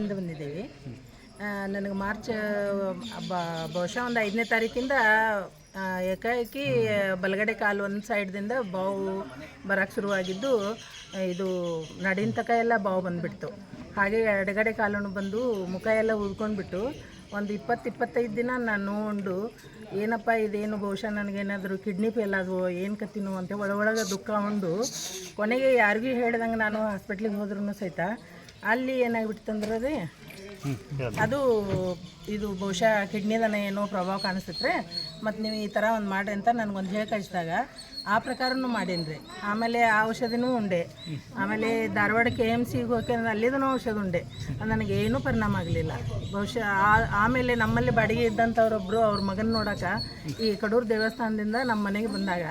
ಬಂದಿದ್ದೀವಿ. ನನಗೆ ಮಾರ್ಚ್ ಬಹುಶಃ ಒಂದು ಐದನೇ ತಾರೀಕಿಂದ ಏಕಾಏಕಿ, ಬಲಗಡೆ ಕಾಲು ಒಂದು ಸೈಡ್ದಿಂದ ಬಾವು ಬರೋಕ್ಕೆ ಶುರುವಾಗಿದ್ದು, ಇದು ನಡಿನ ತಕ ಎಲ್ಲ ಬಾವು ಬಂದುಬಿಡ್ತು. ಹಾಗೆ ಎಡಗಡೆ ಕಾಲು ಬಂದು ಮುಖ ಎಲ್ಲ ಉಳ್ಕೊಂಡ್ಬಿಟ್ಟು, ಒಂದು ಇಪ್ಪತ್ತು ಇಪ್ಪತ್ತೈದು ದಿನ ನಾನು ಉಂಡು ಏನಪ್ಪ ಇದೇನು, ಬಹುಶಃ ನನಗೇನಾದರೂ ಕಿಡ್ನಿ ಫೇಲ್ ಆದವು ಏನು ಕತ್ತಿನೋ ಅಂತ ಒಳಗೊಳಗೆ ದುಃಖ ಉಂಡು. ಕೊನೆಗೆ ಯಾರಿಗೂ ಹೇಳ್ದಂಗೆ ನಾನು ಹಾಸ್ಪಿಟ್ಲಿಗೆ ಹೋದ್ರೂ ಸಹಿತ ಅಲ್ಲಿ ಏನಾಗ್ಬಿಡ್ತಂದ್ರೆ ರೀ ಅದು ಇದು ಬಹುಶಃ ಕಿಡ್ನಿದನ ಏನೋ ಪ್ರಭಾವ ಕಾಣಿಸ್ತೈತ್ರಿ ಮತ್ತು ನೀವು ಈ ಥರ ಒಂದು ಮಾಡಿ ಅಂತ ನನಗೊಂದು ಹೇಳಿ ಕಳಿಸಿದಾಗ ಆ ಪ್ರಕಾರನೂ ಮಾಡೀನಿ ರೀ ಆಮೇಲೆ ಆ ಔಷಧಿನೂ ಉಂಡೆ. ಆಮೇಲೆ ಧಾರವಾಡ ಕೆ ಎಂ ಸಿಗೆ ಹೋಗಿ ಅಲ್ಲಿದೂ ಔಷಧ ಉಂಡೆ. ಅದು ನನಗೆ ಏನೂ ಪರಿಣಾಮ ಆಗಲಿಲ್ಲ. ಬಹುಶಃ ಆ- ಆಮೇಲೆ ನಮ್ಮಲ್ಲಿ ಬಾಡಿಗೆ ಇದ್ದಂಥವ್ರೊಬ್ಬರು ಅವ್ರ ಮಗನ ನೋಡಕ ಈ ಕಡೂರು ದೇವಸ್ಥಾನದಿಂದ ನಮ್ಮ ಮನೆಗೆ ಬಂದಾಗ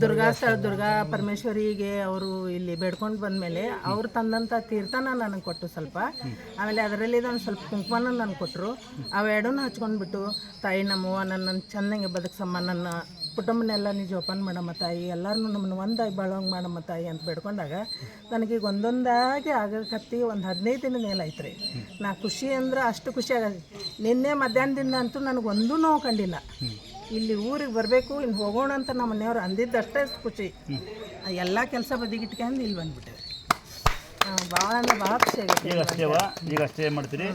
ದುರ್ಗಾ ಸ್ಥಳ ದುರ್ಗಾ ಪರಮೇಶ್ವರಿಗೆ ಅವರು ಇಲ್ಲಿ ಬೇಡ್ಕೊಂಡು ಬಂದಮೇಲೆ ಅವ್ರು ತಂದಂಥ ತೀರ್ಥನ ನನಗೆ ಕೊಟ್ಟು ಸ್ವಲ್ಪ. ಆಮೇಲೆ ಅದರಲ್ಲಿ ಒಂದು ಸ್ವಲ್ಪ ಕುಂಕುಮನ ನನಗೆ ಕೊಟ್ಟರು ಅವೆರಡೂ ಹಚ್ಕೊಂಡ್ಬಿಟ್ಟು ತಾಯಿ ನಮ್ಮವ್ವ ನನ್ನ ಚೆನ್ನಾಗಿ ಬದುಕ್ಸಮ್ಮ. ನನ್ನ ಕುಟುಂಬನೆಲ್ಲ ನೀ ಜೋಪಾನ ಮಾಡಮ್ಮ ತಾಯಿ. ಎಲ್ಲರೂ ನಮ್ಮನ್ನು ಒಂದಾಗಿ ಬಾಳೋಂಗೆ ಮಾಡಮ್ಮ ತಾಯಿ ಅಂತ ಬೇಡ್ಕೊಂಡಾಗ ನನಗೆ ಈಗ ಒಂದೊಂದಾಗಿ ಆಗಕತ್ತಿ ಒಂದು ಹದಿನೈದು ದಿನ ಮೇಲೆ ರೀ ನಾ ಖುಷಿ ಅಂದ್ರೆ ಅಷ್ಟು ಖುಷಿ ಆಗ ನಿನ್ನೆ ಮಧ್ಯಾಹ್ನದಿಂದ ಅಂತೂ ನನಗೆ ಒಂದೂ ನೋವು ಕಂಡಿಲ್ಲ. ಇಲ್ಲಿ ಊರಿಗೆ ಬರಬೇಕು ಇನ್ನು ಹೋಗೋಣ ಅಂತ ನಮ್ಮ ಮನೆಯವ್ರು ಅಂದಿದ್ದಷ್ಟೇ ಖುಷಿ. ಎಲ್ಲ ಕೆಲಸ ಬದಿಗಿಟ್ಕೊಂಡು ಇಲ್ಲಿ ಬಂದ್ಬಿಟ್ಟೆ ಭಾಳ ಅಂದ್ರೆ ಭಾಳ ಖುಷಿ ಆಗುತ್ತೆ ಈಗ ಅಷ್ಟೇ ಮಾಡ್ತೀರಿ?